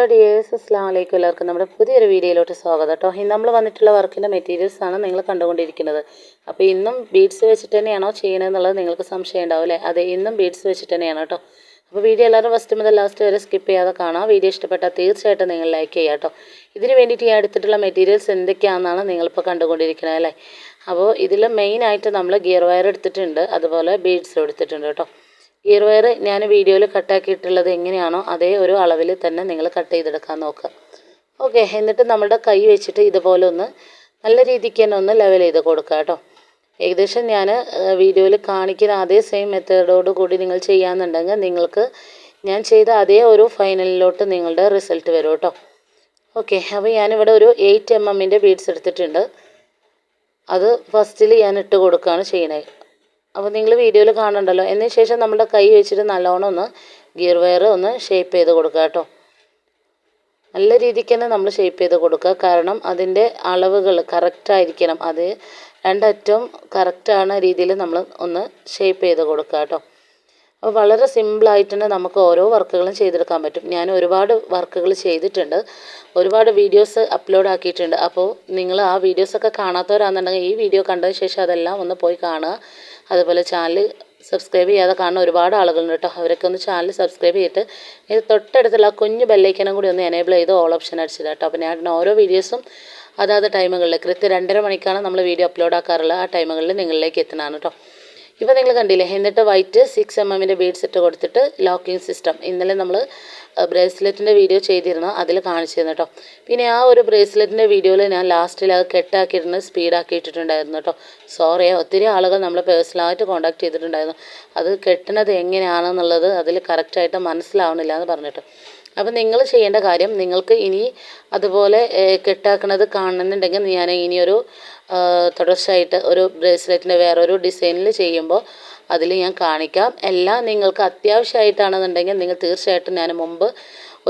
Hello dears അസ്ലാം വലൈക്കും എല്ലാവർക്കും നമ്മുടെ പുതിയൊരു വീഡിയോയിലോട്ട് സ്വാഗതം കേട്ടോ. ഇന്ന് നമ്മൾ വന്നിട്ടുള്ള വർക്കിന്റെ മെറ്റീരിയൽസ് ആണ് നിങ്ങൾ കണ്ടുകൊണ്ടിരിക്കുന്നത്. അപ്പോൾ ഇന്നും ബീഡ്സ് വെച്ചിട്ട് തന്നെയാണോ ചെയ്യണമെന്നുള്ളത് നിങ്ങൾക്ക് സംശയം ഉണ്ടാവും അല്ലേ? അതെ ഇന്നും ബീഡ്സ് വെച്ചിട്ട് തന്നെയാണ് കേട്ടോ. അപ്പോൾ വീഡിയോ എല്ലാവരും ഫസ്റ്റ് മുതൽ ലാസ്റ്റ് വരെ സ്കിപ്പ് ചെയ്യാതെ കാണാം. വീഡിയോ ഇഷ്ടപ്പെട്ടാൽ തീർച്ചയായിട്ടും നിങ്ങൾ ലൈക്ക് ചെയ്യുക കേട്ടോ. ഇതിന് വേണ്ടിയിട്ട് ഞാൻ എടുത്തിട്ടുള്ള മെറ്റീരിയൽസ് എന്തൊക്കെയാണെന്നാണ് നിങ്ങളിപ്പോൾ കണ്ടുകൊണ്ടിരിക്കുന്നത് അല്ലേ? അപ്പോൾ ഇതിൽ മെയിനായിട്ട് നമ്മൾ ഗിയർ വയർ എടുത്തിട്ടുണ്ട്. അതുപോലെ ബീഡ്സ് എടുത്തിട്ടുണ്ട് കേട്ടോ. ഗിയർ വയർ ഞാൻ വീഡിയോയിൽ കട്ടാക്കിയിട്ടുള്ളത് എങ്ങനെയാണോ അതേ ഒരു അളവിൽ തന്നെ നിങ്ങൾ കട്ട് ചെയ്തെടുക്കാൻ നോക്കുക. ഓക്കെ എന്നിട്ട് നമ്മുടെ കൈ വെച്ചിട്ട് ഇതുപോലെ ഒന്ന് നല്ല രീതിക്ക് തന്നെ ഒന്ന് ലെവൽ ചെയ്ത് കൊടുക്കുക കേട്ടോ. ഏകദേശം ഞാൻ വീഡിയോയിൽ കാണിക്കുന്ന അതേ സെയിം മെത്തേഡോട് കൂടി നിങ്ങൾ ചെയ്യാമെന്നുണ്ടെങ്കിൽ നിങ്ങൾക്ക് ഞാൻ ചെയ്ത അതേ ഒരു ഫൈനലിലോട്ട് നിങ്ങളുടെ റിസൾട്ട് വരും കേട്ടോ. ഓക്കെ അപ്പോൾ ഞാനിവിടെ ഒരു എയ്റ്റ് എം എമ്മിന്റെ ബീഡ്സ് എടുത്തിട്ടുണ്ട്. അത് ഫസ്റ്റിൽ ഞാൻ ഇട്ട് കൊടുക്കുകയാണ് ചെയ്യണത് അപ്പോൾ നിങ്ങൾ വീഡിയോയിൽ കാണണ്ടല്ലോ എന്നതിന് ശേഷം നമ്മുടെ കൈ വെച്ചിട്ട് നല്ലോണം ഒന്ന് ഗിയർ വയർ ഒന്ന് ഷേപ്പ് ചെയ്ത് കൊടുക്കുക കേട്ടോ. നല്ല രീതിക്ക് തന്നെ നമ്മൾ ഷേപ്പ് ചെയ്ത് കൊടുക്കുക. കാരണം അതിന്റെ അളവുകൾ കറക്റ്റായിരിക്കണം അത് രണ്ടറ്റവും കറക്റ്റാണ് രീതിയിൽ നമ്മൾ ഒന്ന് ഷേപ്പ് ചെയ്ത് കൊടുക്കുക കേട്ടോ. അപ്പോൾ വളരെ സിമ്പിളായിട്ട് തന്നെ നമുക്ക് ഓരോ വർക്കുകളും ചെയ്തെടുക്കാൻ പറ്റും. ഞാൻ ഒരുപാട് വർക്കുകൾ ചെയ്തിട്ടുണ്ട്. ഒരുപാട് വീഡിയോസ് അപ്ലോഡ് ആക്കിയിട്ടുണ്ട്. അപ്പോൾ നിങ്ങൾ ആ വീഡിയോസൊക്കെ കാണാത്തവരാണെന്നുണ്ടെങ്കിൽ ഈ വീഡിയോ കണ്ടതിന് ശേഷം അതെല്ലാം ഒന്ന് പോയി കാണുക. അതുപോലെ ചാനൽ സബ്സ്ക്രൈബ് ചെയ്യാതെ കാണുന്ന ഒരുപാട് ആളുകളുണ്ട് കേട്ടോ അവരൊക്കെ ഒന്ന് ചാനൽ സബ്സ്ക്രൈബ് ചെയ്തിട്ട് ഇത് തൊട്ടടുത്തുള്ള കുഞ്ഞ് ബെല്ലൈക്കനും കൂടി ഒന്ന് എനേബിൾ ചെയ്ത് ഓൾ ഓപ്ഷൻ അടിച്ചത് കേട്ടോ അപ്പോൾ ഞാൻ ഓരോ വീഡിയോസും അതാത് ടൈമുകളിൽ കൃത്യം രണ്ടര മണിക്കാണ് നമ്മൾ വീഡിയോ അപ്ലോഡ് ആക്കാറുള്ളത്. ആ ടൈമുകളിൽ നിങ്ങളിലേക്ക് എത്തണമാണ് കേട്ടോ ഇപ്പോൾ നിങ്ങൾ കണ്ടില്ലേ എന്നിട്ട് വൈറ്റ് സിക്സ് എം എമ്മിന്റെ ബീഡ്സ് ഇട്ട് കൊടുത്തിട്ട് ലോക്കിംഗ് സിസ്റ്റം ഇന്നലെ നമ്മൾ ബ്രേസ്ലെറ്റിന്റെ വീഡിയോ ചെയ്തിരുന്നു അതിൽ കാണിച്ചിരുന്നു കേട്ടോ പിന്നെ ആ ഒരു ബ്രേസ്ലെറ്റിന്റെ വീഡിയോയിൽ ഞാൻ ലാസ്റ്റിൽ അത് കെട്ടാക്കിയിരുന്ന് സ്പീഡാക്കി ഇട്ടിട്ടുണ്ടായിരുന്നു കേട്ടോ സോറി ഒത്തിരി ആളുകൾ നമ്മൾ പേഴ്സണലായിട്ട് കോൺടാക്ട് ചെയ്തിട്ടുണ്ടായിരുന്നു. അത് കെട്ടണത് എങ്ങനെയാണെന്നുള്ളത് അതിൽ കറക്റ്റായിട്ട് മനസ്സിലാവണില്ല എന്ന് പറഞ്ഞിട്ട്. അപ്പം നിങ്ങൾ ചെയ്യേണ്ട കാര്യം നിങ്ങൾക്ക് ഇനി അതുപോലെ കെട്ടാക്കണത് കാണുന്നുണ്ടെങ്കിൽ ഞാൻ ഇനിയൊരു തുടർച്ചയായിട്ട് ഒരു ബ്രേസ്ലെറ്റിന്റെ വേറൊരു ഡിസൈനിൽ ചെയ്യുമ്പോൾ അതിൽ ഞാൻ കാണിക്കാം. എല്ലാം നിങ്ങൾക്ക് അത്യാവശ്യമായിട്ടാണെന്നുണ്ടെങ്കിൽ നിങ്ങൾ തീർച്ചയായിട്ടും ഞാൻ മുമ്പ്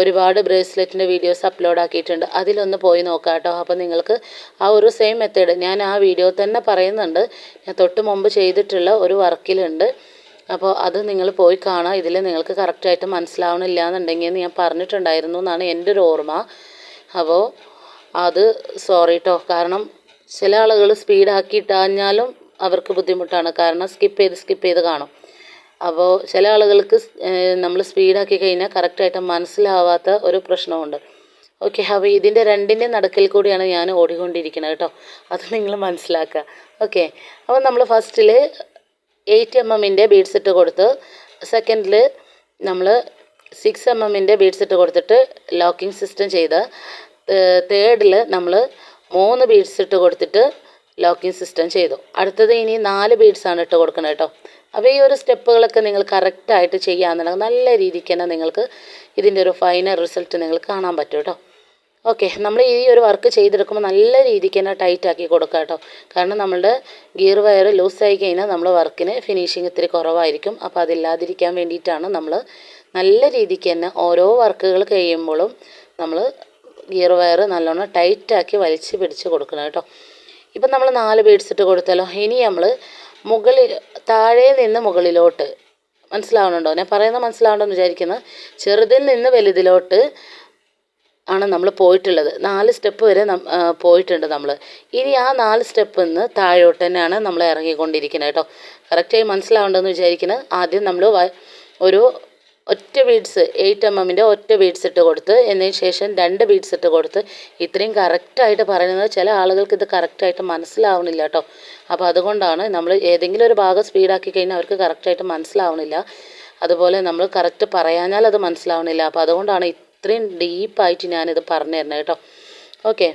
ഒരുപാട് ബ്രേസ്ലെറ്റിന്റെ വീഡിയോസ് അപ്ലോഡ് ആക്കിയിട്ടുണ്ട്. അതിലൊന്ന് പോയി നോക്കാം കേട്ടോ. അപ്പോൾ നിങ്ങൾക്ക് ആ ഒരു സെയിം മെത്തേഡ് ഞാൻ ആ വീഡിയോ തന്നെ പറയുന്നുണ്ട്. ഞാൻ തൊട്ട് മുമ്പ് ചെയ്തിട്ടുള്ള ഒരു വർക്കിലുണ്ട്. അപ്പോൾ അത് നിങ്ങൾ പോയി കാണാം. ഇതിൽ നിങ്ങൾക്ക് കറക്റ്റായിട്ട് മനസ്സിലാവണില്ല എന്നുണ്ടെങ്കിൽ ഞാൻ പറഞ്ഞിട്ടുണ്ടായിരുന്നു എന്നാണ് എന്റെ ഒരു ഓർമ്മ. അപ്പോൾ അത് സോറി കേട്ടോ കാരണം ചില ആളുകൾ സ്പീഡാക്കി ഇട്ടാഞ്ഞാലും അവർക്ക് ബുദ്ധിമുട്ടാണ്. കാരണം സ്കിപ്പ് ചെയ്ത് സ്കിപ്പ് ചെയ്ത് കാണും. അപ്പോൾ ചില ആളുകൾക്ക് നമ്മൾ സ്പീഡാക്കി കഴിഞ്ഞാൽ കറക്റ്റായിട്ട് മനസ്സിലാവാത്ത ഒരു പ്രശ്നമുണ്ട്. ഓക്കെ അപ്പോൾ ഇതിന്റെ രണ്ടിന്റെ നടക്കിൽ കൂടിയാണ് ഞാൻ ഓടിക്കൊണ്ടിരിക്കുന്നത് കേട്ടോ. അത് നിങ്ങൾ മനസ്സിലാക്കുക. ഓക്കെ അപ്പോൾ നമ്മൾ ഫസ്റ്റിൽ എയ്റ്റ് എം എമ്മിന്റെ ബീഡ്സ് ഇട്ട് കൊടുത്ത് സെക്കൻഡിൽ നമ്മൾ സിക്സ് എം എമ്മിന്റെ ബീഡ്സ് ഇട്ട് കൊടുത്തിട്ട് ലോക്കിംഗ് സിസ്റ്റം ചെയ്ത് തേർഡിൽ നമ്മൾ മൂന്ന് ബീഡ്സ് ഇട്ട് കൊടുത്തിട്ട് ലോക്കിംഗ് സിസ്റ്റം ചെയ്തു. അടുത്തത് ഇനി നാല് ബീഡ്സാണ് ഇട്ട് കൊടുക്കുന്നത് കേട്ടോ. അപ്പോൾ ഈ ഒരു സ്റ്റെപ്പുകളൊക്കെ നിങ്ങൾ കറക്റ്റായിട്ട് ചെയ്യാമെന്നുണ്ടെങ്കിൽ നല്ല രീതിക്ക് തന്നെ നിങ്ങൾക്ക് ഇതിന്റെ ഒരു ഫൈനൽ റിസൾട്ട് നിങ്ങൾക്ക് കാണാൻ പറ്റും കേട്ടോ. ഓക്കെ നമ്മൾ ഈ ഒരു വർക്ക് ചെയ്തെടുക്കുമ്പോൾ നല്ല രീതിക്ക് തന്നെ ടൈറ്റ് ആക്കി കൊടുക്കുക കേട്ടോ കാരണം നമ്മളുടെ ഗിയർ വയർ ലൂസായി കഴിഞ്ഞാൽ നമ്മൾ വർക്കിന് ഫിനിഷിങ് ഇത്തിരി കുറവായിരിക്കും. അപ്പോൾ അതില്ലാതിരിക്കാൻ വേണ്ടിയിട്ടാണ് നമ്മൾ നല്ല രീതിക്ക് തന്നെ ഓരോ വർക്കുകൾ കഴിയുമ്പോഴും നമ്മൾ ഗിയർ വയർ നല്ലോണം ടൈറ്റാക്കി വലിച്ച് പിടിച്ച് കൊടുക്കണം കേട്ടോ ഇപ്പം നമ്മൾ നാല് ബീഡ്സ് ഇട്ട് കൊടുത്താലോ? ഇനി നമ്മൾ മുകളിൽ താഴെ നിന്ന് മുകളിലോട്ട്. മനസ്സിലാവണുണ്ടോ? ഞാൻ പറയുന്നത് മനസ്സിലാവണമെന്ന് വിചാരിക്കുന്നത് ചെറുതിൽ നിന്ന് വലുതിലോട്ട് ആണ് നമ്മൾ പോയിട്ടുള്ളത്. നാല് സ്റ്റെപ്പ് വരെ പോയിട്ടുണ്ട് നമ്മൾ. ഇനി ആ നാല് സ്റ്റെപ്പ് നിന്ന് താഴോട്ട് തന്നെയാണ് നമ്മൾ ഇറങ്ങിക്കൊണ്ടിരിക്കുന്നത് കേട്ടോ. കറക്റ്റായി മനസ്സിലാവേണ്ടതെന്ന് വിചാരിക്കുന്നത് ആദ്യം നമ്മൾ ഒരു ഒറ്റ ബീഡ്സ് എയ്റ്റ് എം എമ്മിന്റെ ഒറ്റ ബീഡ്സ് ഇട്ട് കൊടുത്ത് എന്നതിന് ശേഷം രണ്ട് ബീഡ്സ് ഇട്ട് കൊടുത്ത് ഇത്രയും കറക്റ്റായിട്ട് പറയുന്നത് ചില ആളുകൾക്ക് ഇത് കറക്റ്റായിട്ട് മനസ്സിലാവണില്ല കേട്ടോ. അപ്പോൾ അതുകൊണ്ടാണ് നമ്മൾ ഏതെങ്കിലും ഒരു ഭാഗം സ്പീഡാക്കി കഴിഞ്ഞാൽ അവർക്ക് കറക്റ്റായിട്ട് മനസ്സിലാവണില്ല. അതുപോലെ നമ്മൾ കറക്റ്റ് പറയാഞ്ഞാൽ അത് മനസ്സിലാവണില്ല. അപ്പോൾ അതുകൊണ്ടാണ് ഇത്രയും ഡീപ്പായിട്ട് ഞാനിത് പറഞ്ഞു തരണം കേട്ടോ. ഓക്കെ.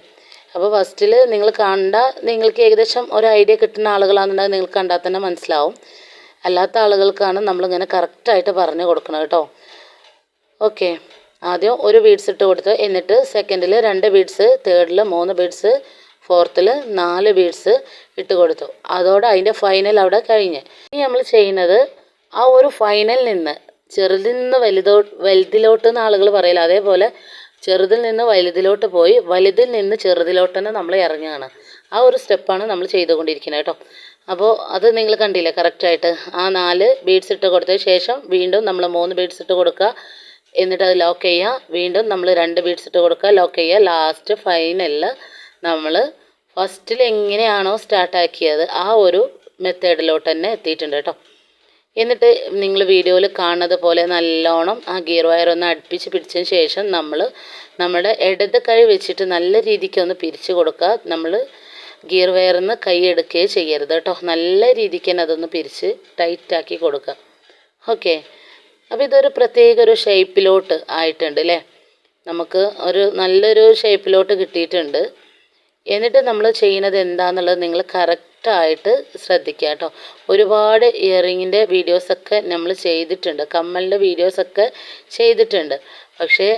അപ്പോൾ ഫസ്റ്റിൽ നിങ്ങൾ കണ്ട നിങ്ങൾക്ക് ഏകദേശം ഒരു ഐഡിയ കിട്ടുന്ന ആളുകളാണെന്നുണ്ടെങ്കിൽ നിങ്ങൾക്ക് കണ്ടാൽ തന്നെ മനസ്സിലാവും. അല്ലാത്ത ആളുകൾക്കാണ് നമ്മളിങ്ങനെ കറക്റ്റായിട്ട് പറഞ്ഞു കൊടുക്കണം കേട്ടോ. ഓക്കെ. ആദ്യം ഒരു ബീഡ്സ് ഇട്ട് കൊടുത്ത് എന്നിട്ട് സെക്കൻഡിൽ രണ്ട് ബീഡ്സ് തേർഡിൽ മൂന്ന് ബീഡ്സ് ഫോർത്തിൽ നാല് ബീഡ്സ് ഇട്ട് കൊടുത്തു. അതോടെ അതിന്റെ ഫൈനൽ അവിടെ കഴിഞ്ഞ്. ഇനി നമ്മൾ ചെയ്യുന്നത് ആ ഒരു ഫൈനൽ നിന്ന് ചെറുതിൽ നിന്ന് വലുതോ വലുതിലോട്ട് എന്ന് ആളുകൾ പറയില്ല. അതേപോലെ ചെറുതിൽ നിന്ന് വലുതിലോട്ട് പോയി വലുതിൽ നിന്ന് ചെറുതിലോട്ട് തന്നെ നമ്മൾ ഇറങ്ങുകയാണ് ആ ഒരു സ്റ്റെപ്പാണ് നമ്മൾ ചെയ്തുകൊണ്ടിരിക്കുന്നത് കേട്ടോ. അപ്പോൾ അത് നിങ്ങൾ കണ്ടില്ലേ കറക്റ്റായിട്ട്? ആ നാല് ബീഡ്സ് ഇട്ട് കൊടുത്തതിന് ശേഷം വീണ്ടും നമ്മൾ മൂന്ന് ബീഡ്സ് ഇട്ട് കൊടുക്കുക. എന്നിട്ട് അത് ലോക്ക് ചെയ്യുക. വീണ്ടും നമ്മൾ രണ്ട് ബീഡ്സ് ഇട്ട് കൊടുക്കുക. ലോക്ക് ചെയ്യുക. ലാസ്റ്റ് ഫൈനലിൽ നമ്മൾ ഫസ്റ്റിൽ എങ്ങനെയാണോ സ്റ്റാർട്ടാക്കിയത് ആ ഒരു മെത്തേഡിലോട്ട് തന്നെ എത്തിയിട്ടുണ്ട് കേട്ടോ. എന്നിട്ട് നിങ്ങൾ വീഡിയോയിൽ കാണുന്നത് പോലെ നല്ലോണം ആ ഗിയർ വയർ ഒന്ന് അടുപ്പിച്ച് പിടിച്ചതിന് ശേഷം നമ്മൾ നമ്മുടെ ഇടത് കൈ വെച്ചിട്ട് നല്ല രീതിക്ക് ഒന്ന് പിരിച്ചു കൊടുക്കുക. നമ്മൾ ഗിയർ വയറിൽ നിന്ന് കൈ എടുക്കുകയോ ചെയ്യരുത് കേട്ടോ. നല്ല രീതിക്ക് തന്നെ അതൊന്ന് പിരിച്ച് ടൈറ്റാക്കി കൊടുക്കുക. ഓക്കെ അപ്പോൾ ഇതൊരു പ്രത്യേക ഒരു ഷേപ്പിലോട്ട് ആയിട്ടുണ്ട് അല്ലേ? നമുക്ക് ഒരു നല്ലൊരു ഷേപ്പിലോട്ട് കിട്ടിയിട്ടുണ്ട്. എന്നിട്ട് നമ്മൾ ചെയ്യുന്നത് എന്താണെന്നുള്ളത് നിങ്ങൾ കറക്റ്റായിട്ട് ശ്രദ്ധിക്കുക കേട്ടോ. ഒരുപാട് ഇയറിങ്ങിന്റെ വീഡിയോസൊക്കെ നമ്മൾ ചെയ്തിട്ടുണ്ട്. കമ്മലിന്റെ വീഡിയോസൊക്കെ ചെയ്തിട്ടുണ്ട്. പക്ഷേ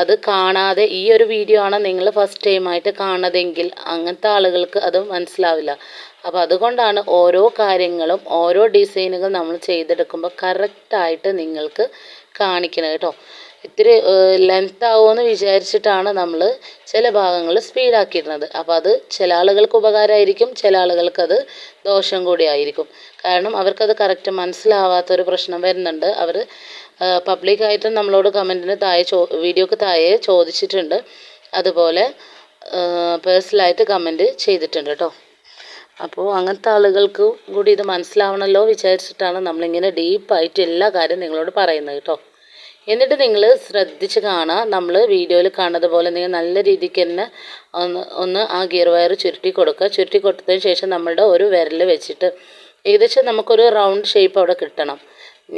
അത് കാണാതെ ഈ ഒരു വീഡിയോ ആണ് നിങ്ങൾ ഫസ്റ്റ് ടൈമായിട്ട് കാണതെങ്കിൽ അങ്ങനത്തെ ആളുകൾക്ക് അത് മനസ്സിലാവില്ല. അപ്പോൾ അതുകൊണ്ടാണ് ഓരോ കാര്യങ്ങളും ഓരോ ഡിസൈനുകൾ നമ്മൾ ചെയ്തെടുക്കുമ്പോൾ കറക്റ്റായിട്ട് നിങ്ങൾക്ക് കാണിക്കണം കേട്ടോ. ഇത്തിരി ലെങ്ത് ആവുമെന്ന് വിചാരിച്ചിട്ടാണ് നമ്മൾ ചില ഭാഗങ്ങൾ സ്പീഡാക്കിയിരുന്നത് അപ്പോൾ അത് ചില ആളുകൾക്ക് ഉപകാരമായിരിക്കും ചില ആളുകൾക്കത് ദോഷം കൂടിയായിരിക്കും കാരണം അവർക്കത് കറക്റ്റ് മനസ്സിലാവാത്തൊരു പ്രശ്നം വരുന്നുണ്ട്. അവർ പബ്ലിക്കായിട്ടും നമ്മളോട് കമന്റിന് താഴെ ചോ വീഡിയോക്ക് താഴെ ചോദിച്ചിട്ടുണ്ട്. അതുപോലെ പേഴ്സണലായിട്ട് കമന്റ് ചെയ്തിട്ടുണ്ട് കേട്ടോ. അപ്പോൾ അങ്ങനത്തെ ആളുകൾക്ക് കൂടി ഇത് മനസ്സിലാവണമല്ലോ വിചാരിച്ചിട്ടാണ് നമ്മളിങ്ങനെ ഡീപ്പായിട്ട് എല്ലാ കാര്യം നിങ്ങളോട് പറയുന്നത് കേട്ടോ എന്നിട്ട് നിങ്ങൾ ശ്രദ്ധിച്ച് കാണുക നമ്മൾ വീഡിയോയിൽ കാണുന്നത് പോലെ നിങ്ങൾ നല്ല രീതിക്ക് തന്നെ ഒന്ന് ഒന്ന് ആ ഗിയർ വയർ ചുരുട്ടി കൊടുക്കുക. ചുരുട്ടി കൊടുത്തതിന് ശേഷം നമ്മളുടെ ഒരു വിരൽ വെച്ചിട്ട് ഏകദേശം നമുക്കൊരു റൗണ്ട് ഷേപ്പ് അവിടെ കിട്ടണം.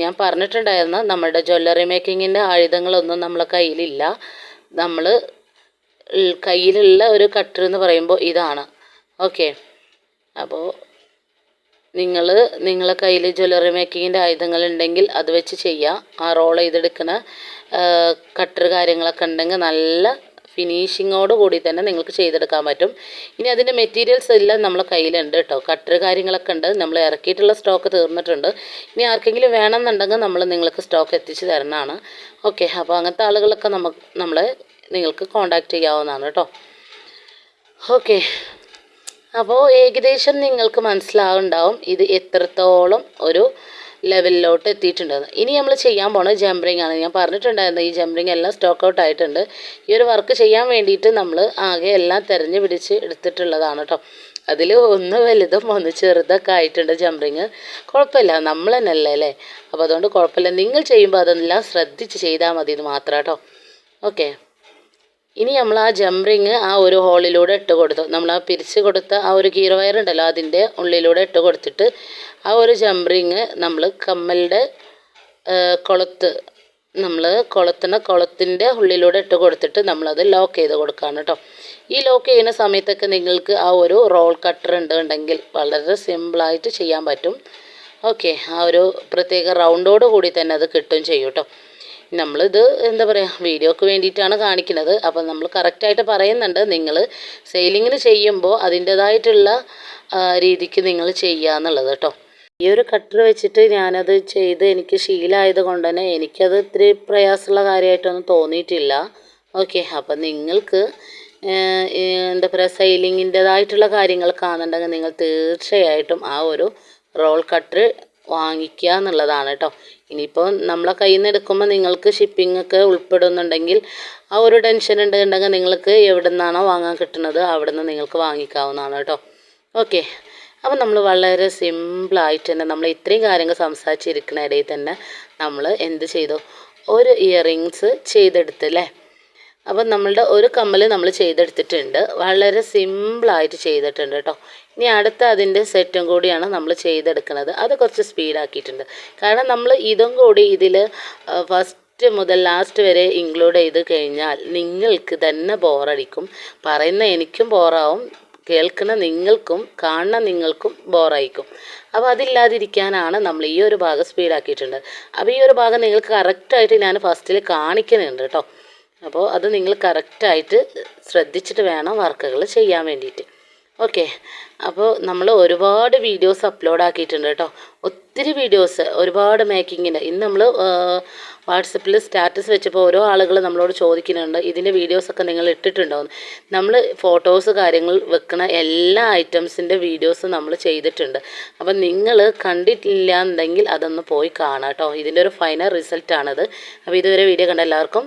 ഞാൻ പറഞ്ഞിട്ടുണ്ടായിരുന്നു നമ്മളുടെ ജ്വല്ലറി മേക്കിങ്ങിന്റെ ആയുധങ്ങളൊന്നും നമ്മളെ കയ്യിലില്ല. നമ്മൾ കയ്യിലുള്ള ഒരു കട്ടർ എന്ന് പറയുമ്പോൾ ഇതാണ്. ഓക്കെ അപ്പോൾ നിങ്ങൾ നിങ്ങളെ കയ്യിൽ ജ്വല്ലറി മേക്കിങ്ങിന്റെ ആയുധങ്ങൾ ഉണ്ടെങ്കിൽ അത് വെച്ച് ചെയ്യാം. ആ റോൾ ചെയ്തെടുക്കുന്ന കട്ടർ കാര്യങ്ങളൊക്കെ ഉണ്ടെങ്കിൽ നല്ല ഫിനിഷിങ്ങോട് കൂടി തന്നെ നിങ്ങൾക്ക് ചെയ്തെടുക്കാൻ പറ്റും. ഇനി അതിന്റെ മെറ്റീരിയൽസ് എല്ലാം നമ്മളെ കയ്യിലുണ്ട് കേട്ടോ. കട്ടർ കാര്യങ്ങളൊക്കെ ഉണ്ട്. നമ്മൾ ഇറക്കിയിട്ടുള്ള സ്റ്റോക്ക് തീർന്നിട്ടുണ്ട്. ഇനി ആർക്കെങ്കിലും വേണമെന്നുണ്ടെങ്കിൽ നമ്മൾ നിങ്ങൾക്ക് സ്റ്റോക്ക് എത്തിച്ച് തരുന്നതാണ്. ഓക്കെ അപ്പോൾ അങ്ങനത്തെ ആളുകളൊക്കെ നമുക്ക് നമ്മളെ നിങ്ങൾക്ക് കോണ്ടാക്ട് ചെയ്യാവുന്നതാണ് കേട്ടോ. ഓക്കെ അപ്പോൾ ഏകദേശം നിങ്ങൾക്ക് മനസ്സിലാവുണ്ടാവും ഇത് എത്രത്തോളം ഒരു ലെവലിലോട്ട് എത്തിയിട്ടുണ്ടെന്ന്. ഇനി നമ്മൾ ചെയ്യാൻ പോണത് ജംപറിങ് ആണ്. ഞാൻ പറഞ്ഞിട്ടുണ്ടായിരുന്നു ഈ ജംപറിങ് എല്ലാം സ്റ്റോക്ക് ഔട്ട് ആയിട്ടുണ്ട്. ഈ ഒരു വർക്ക് ചെയ്യാൻ വേണ്ടിയിട്ട് നമ്മൾ ആകെ എല്ലാം തിരഞ്ഞു പിടിച്ച് എടുത്തിട്ടുള്ളതാണ് കേട്ടോ അതിൽ ഒന്ന് വലുതും ഒന്ന് ചെറുതൊക്കെ ആയിട്ടുണ്ട് ജംപറിങ് കുഴപ്പമില്ല. നമ്മൾ തന്നെയല്ലേ അല്ലേ? അപ്പോൾ അതുകൊണ്ട് കുഴപ്പമില്ല. നിങ്ങൾ ചെയ്യുമ്പോൾ അതെല്ലാം ശ്രദ്ധിച്ച് ചെയ്താൽ മതി ഇത് മാത്രം കേട്ടോ ഓക്കെ ഇനി നമ്മൾ ആ ജംറിങ് ആ ഒരു ഹോളിലൂടെ ഇട്ട് കൊടുത്തു. നമ്മൾ ആ പിരിച്ച് കൊടുത്ത ആ ഒരു ഗീർ വയർ ഉണ്ടല്ലോ അതിന്റെ ഉള്ളിലൂടെ ഇട്ട് കൊടുത്തിട്ട് ആ ഒരു ജംറിങ് നമ്മൾ കമ്മലിന്റെ കുളത്ത് നമ്മൾ കുളത്തിന് കുളത്തിന്റെ ഉള്ളിലൂടെ ഇട്ട് കൊടുത്തിട്ട് നമ്മളത് ലോക്ക് ചെയ്ത് കൊടുക്കുകയാണ് കേട്ടോ. ഈ ലോക്ക് ചെയ്യുന്ന സമയത്തൊക്കെ നിങ്ങൾക്ക് ആ ഒരു റോൾ കട്ടർ ഉണ്ടെങ്കിൽ വളരെ സിമ്പിളായിട്ട് ചെയ്യാൻ പറ്റും. ഓക്കെ ആ ഒരു പ്രത്യേക റൗണ്ടോട് കൂടി തന്നെ അത് കിട്ടും ചെയ്യും കേട്ടോ. നമ്മളിത് എന്താ പറയുക വീഡിയോക്ക് വേണ്ടിയിട്ടാണ് കാണിക്കുന്നത്. അപ്പം നമ്മൾ കറക്റ്റായിട്ട് പറയുന്നുണ്ട് നിങ്ങൾ സെയിലിങ്ങിന് ചെയ്യുമ്പോൾ അതിന്റേതായിട്ടുള്ള രീതിക്ക് നിങ്ങൾ ചെയ്യുക എന്നുള്ളത് കേട്ടോ. ഈ ഒരു കട്ടർ വെച്ചിട്ട് ഞാനത് ചെയ്ത് എനിക്ക് ശീലമായത് കൊണ്ട് തന്നെ എനിക്കത് ഇത്തിരി പ്രയാസമുള്ള കാര്യമായിട്ടൊന്നും തോന്നിയിട്ടില്ല. ഓക്കെ അപ്പം നിങ്ങൾക്ക് എന്താ പറയുക സെയിലിങ്ങിന്റെതായിട്ടുള്ള കാര്യങ്ങൾ കാണുന്നുണ്ടെങ്കിൽ നിങ്ങൾ തീർച്ചയായിട്ടും ആ ഒരു റോൾ കട്ടർ വാങ്ങിക്കുക എന്നുള്ളതാണ് കേട്ടോ. ഇനിയിപ്പോൾ നമ്മളെ കയ്യിൽ നിന്ന് എടുക്കുമ്പോൾ നിങ്ങൾക്ക് ഷിപ്പിംഗ് ഒക്കെ ഉൾപ്പെടുന്നുണ്ടെങ്കിൽ ആ ഒരു ടെൻഷൻ ഉണ്ടെന്നുണ്ടെങ്കിൽ നിങ്ങൾക്ക് എവിടെ നിന്നാണോ വാങ്ങാൻ കിട്ടുന്നത് അവിടെ നിന്ന് നിങ്ങൾക്ക് വാങ്ങിക്കാവുന്നതാണ് കേട്ടോ. ഓക്കെ അപ്പോൾ നമ്മൾ വളരെ സിമ്പിളായിട്ട് തന്നെ നമ്മൾ ഇത്രയും കാര്യങ്ങൾ സംസാരിച്ചിരിക്കുന്ന ഇടയിൽ തന്നെ നമ്മൾ എന്ത് ചെയ്തു? ഒരു ഇയറിങ്സ് ചെയ്തെടുത്തല്ലേ അപ്പം നമ്മളുടെ ഒരു കമ്മൽ നമ്മൾ ചെയ്തെടുത്തിട്ടുണ്ട്. വളരെ സിമ്പിളായിട്ട് ചെയ്തിട്ടുണ്ട് കേട്ടോ. ഇനി അടുത്ത അതിന്റെ സെറ്റും കൂടിയാണ് നമ്മൾ ചെയ്തെടുക്കുന്നത്. അത് കുറച്ച് സ്പീഡാക്കിയിട്ടുണ്ട്. കാരണം നമ്മൾ ഇതും കൂടി ഇതിൽ ഫസ്റ്റ് മുതൽ ലാസ്റ്റ് വരെ ഇൻക്ലൂഡ് ചെയ്ത് കഴിഞ്ഞാൽ നിങ്ങൾക്ക് തന്നെ ബോറടിക്കും. പറയുന്ന എനിക്കും ബോറാവും കേൾക്കുന്ന നിങ്ങൾക്കും കാണുന്ന നിങ്ങൾക്കും ബോറായിരിക്കും അപ്പോൾ അതില്ലാതിരിക്കാനാണ് നമ്മൾ ഈ ഒരു ഭാഗം സ്പീഡാക്കിയിട്ടുണ്ട്. അപ്പോൾ ഈ ഒരു ഭാഗം നിങ്ങൾക്ക് കറക്റ്റായിട്ട് ഞാൻ ഫസ്റ്റിൽ കാണിക്കുന്നുണ്ട് കേട്ടോ. അപ്പോൾ അത് നിങ്ങൾ കറക്റ്റായിട്ട് ശ്രദ്ധിച്ചിട്ട് വേണം വർക്കുകൾ ചെയ്യാൻ വേണ്ടിയിട്ട്. ഓക്കെ. അപ്പോൾ നമ്മൾ ഒരുപാട് വീഡിയോസ് അപ്ലോഡ് ആക്കിയിട്ടുണ്ട് കേട്ടോ. ഒത്തിരി വീഡിയോസ് ഒരുപാട് മേക്കിങ്ങിന്. ഇന്ന് നമ്മൾ വാട്സപ്പിൽ സ്റ്റാറ്റസ് വെച്ചപ്പോൾ ഓരോ ആളുകൾ നമ്മളോട് ചോദിക്കുന്നുണ്ട് ഇതിന്റെ വീഡിയോസൊക്കെ നിങ്ങൾ ഇട്ടിട്ടുണ്ടോയെന്ന് നമ്മൾ ഫോട്ടോസ് കാര്യങ്ങൾ വെക്കുന്ന എല്ലാ ഐറ്റംസിന്റെ വീഡിയോസ് നമ്മൾ ചെയ്തിട്ടുണ്ട്. അപ്പം നിങ്ങൾ കണ്ടിട്ടില്ല എന്നുണ്ടെങ്കിൽ അതൊന്ന് പോയി കാണാം കേട്ടോ. ഇതിന്റെ ഒരു ഫൈനൽ റിസൾട്ടാണത്. അപ്പോൾ ഇതുവരെ വീഡിയോ കണ്ട എല്ലാവർക്കും